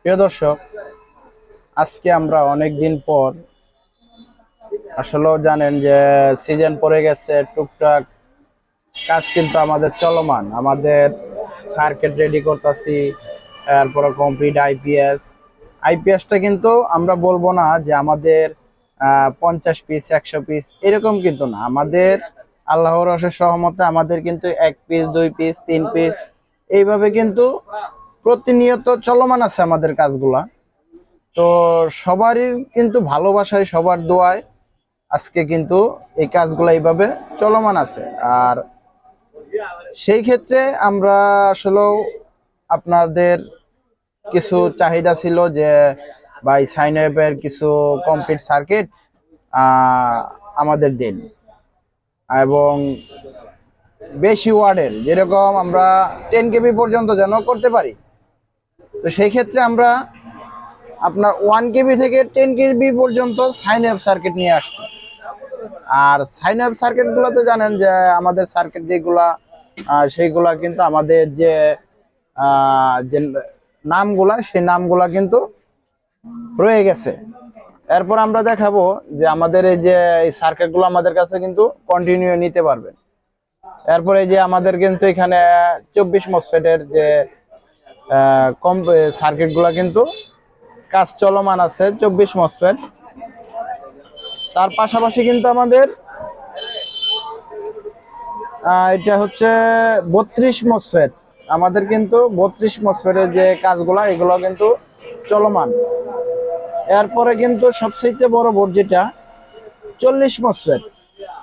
প্রিয় দর্শক, আজকে আমরা অনেক দিন পর আসলেও জানেন যে সিজন পড়ে গেছে, টুকটাক কাজ কিন্তু আমাদের চলমান। আমাদের সার্কিট রেডি করতেছি তারপরে কমপ্লিট আইপিএস আইপিএসটা কিন্তু আমরা বলব না যে আমাদের পঞ্চাশ পিস একশো পিস এরকম কিন্তু না। আমাদের আল্লাহর রসের সহমতে আমাদের কিন্তু এক পিস দুই পিস তিন পিস এইভাবে কিন্তু প্রতিনিয়ত চলমান আছে আমাদের কাজগুলা। তো সবারই কিন্তু ভালোবাসায়, সবার দোয়ায় আজকে কিন্তু এই কাজগুলো এইভাবে চলমান আছে। আর সেই ক্ষেত্রে আমরা আসলেও আপনাদের কিছু চাহিদা ছিল যে ভাই সাইন কিছু কমপ্লিট সার্কিট আমাদের দিন। এবং বেশি ওয়ার্ডের, যেরকম আমরা টেন কেবি পর্যন্ত যেন করতে পারি। তো সেই ক্ষেত্রে আমরা আপনার ওয়ান কেবি থেকে টেন কেবি পর্যন্ত সাইন অ্যাপ সার্কিট নিয়ে আসছি। আর সাইন অ্যাপ সার্কিটগুলো তো জানেন যে আমাদের সার্কিট যেগুলা সেইগুলা কিন্তু আমাদের যে যে নামগুলা, সেই নামগুলা কিন্তু রয়ে গেছে। এরপর আমরা দেখাবো যে আমাদের এই যে এই সার্কিটগুলো আমাদের কাছে কিন্তু কন্টিনিউ নিতে পারবেন এরপরে এই যে আমাদের কিন্তু এখানে চব্বিশ মসফেটের যে কম সার্কিটগুলো কিন্তু কাজ চলমান আছে, চব্বিশ মসফেট তার পাশাপাশি কিন্তু আমাদের এটা হচ্ছে বত্রিশ মসফেট আমাদের কিন্তু বত্রিশ মসফেটের যে কাজগুলো, এগুলো কিন্তু চলমান। এরপরে কিন্তু সবচেয়ে বড় বোর্ড যেটা, চল্লিশ মসফেট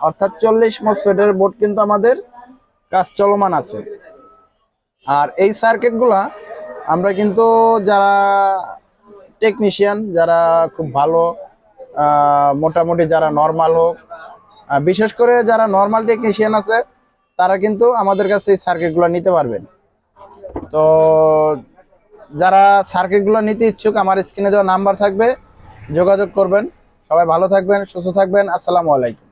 অর্থাৎ চল্লিশ মসফেটের বোর্ড কিন্তু আমাদের কাজ চলমান আছে। আর এই সার্কিটগুলা আমরা কিন্তু যারা টেকনিশিয়ান যারা খুব ভালো মোটামুটি যারা নর্মাল হোক বিশেষ করে যারা নর্মাল টেকনিশিয়ান আছে, তারা কিন্তু আমাদের কাছে এই সার্কিটগুলো নিতে পারবেন। তো যারা সার্কিটগুলো নিতে ইচ্ছুক, আমার স্ক্রিনে দেওয়া নাম্বার থাকবে, যোগাযোগ করবেন। সবাই ভালো থাকবেন, সুস্থ থাকবেন। আসসালামু আলাইকুম।